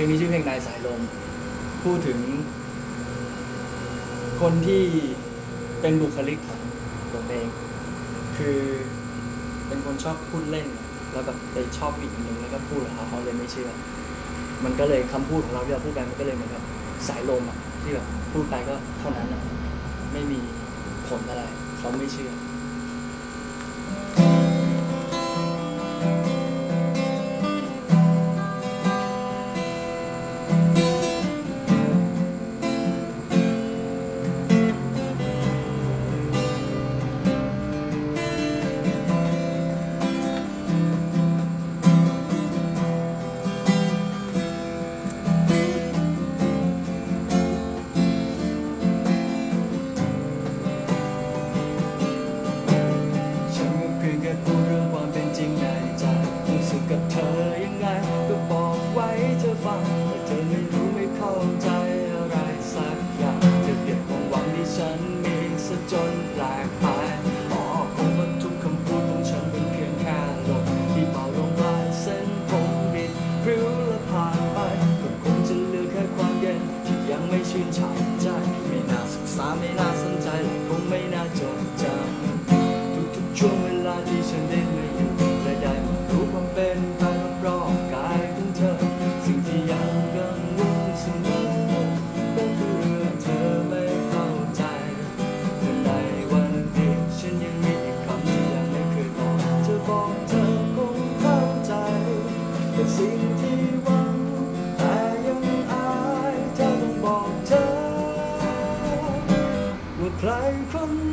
ลงนี้ชื่อเพลงนายสายลม พูดถึง คนที่เป็นบุคลิกของผมเอง คือเป็นคนชอบพูดเล่น แล้วแบบไปชอบผู้หญิงคนหนึ่งแล้วก็พูดกับเขาเขาเลยไม่เชื่อ มันก็เลยคำพูดของเราที่เราพูดไปมันก็เลยเหมือนกับสายลมอะที่แบบพูดไปก็เท่านั้นอะไม่มีผลอะไรเขาไม่เชื่อ ที่ฉันได้มาอยู่และได้มารู้ความเป็นไปรอบๆกายของเธอ สิ่งที่ยังกังวลเสมอก็คือเรื่องเธอไม่เข้าใจแต่ในวันนี้ฉันยังมีอีกคำที่ยังไม่เคยบอกจะบอกเธอคงเข้าใจแต่สิ่งที่หวังแต่ยังอายเธอต้องบอกเธอว่าใครคน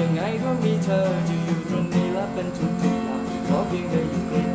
ยังไงก็มีเธอจะอยู่ตรงนี้และเป็นทุกทุกๆอย่างขอเพียงได้อยู่ใกล้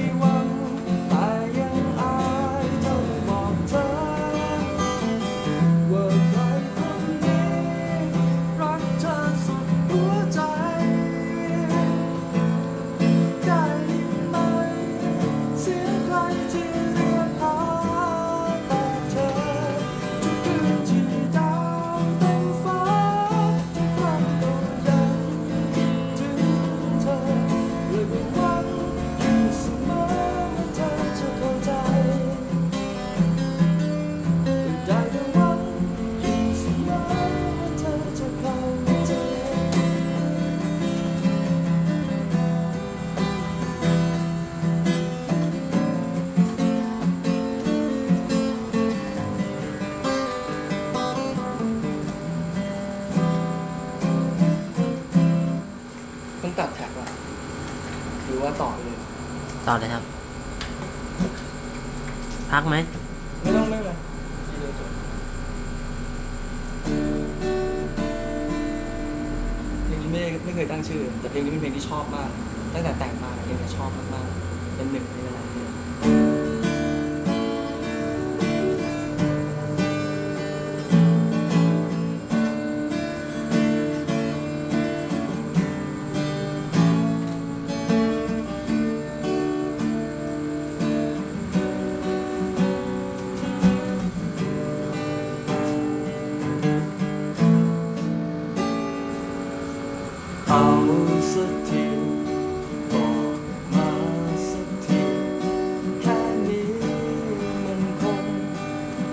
สิ่ ต้องตัดแท็กว่ะหรือว่าต่อไปเลย ต่อเลยครับ พักไหม ไม่ต้องไม่เป็นไรทีเดียวจบเพลงนี้ไม่ไม่เคยตั้งชื่อ แต่เพลงนี้เป็นเพลงที่ชอบมาก ตั้งแต่แต่งมาเพลงนี้ชอบมากๆเป็นหนึ่งในหลายๆเพลง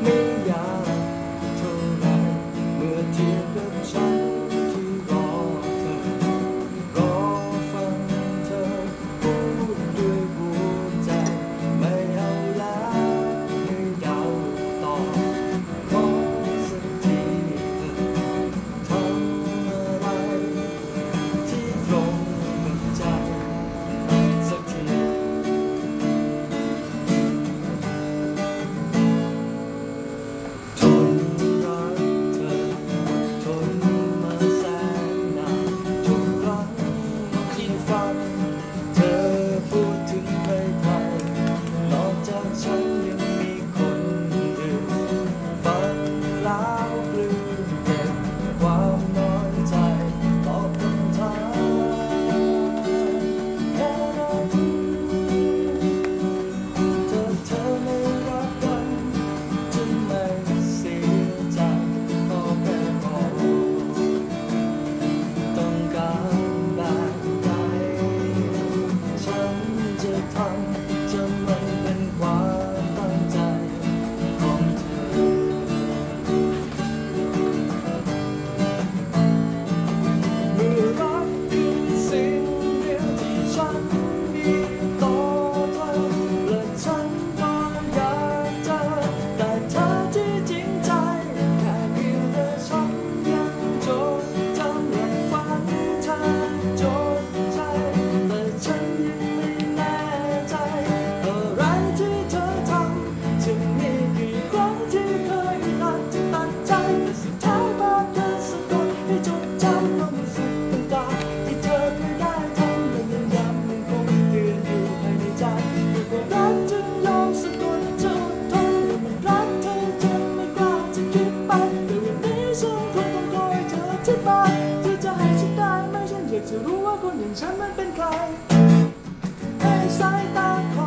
Thank you. จะรู้ว่าคนอย่างฉันมันเป็นใครในสายตาของ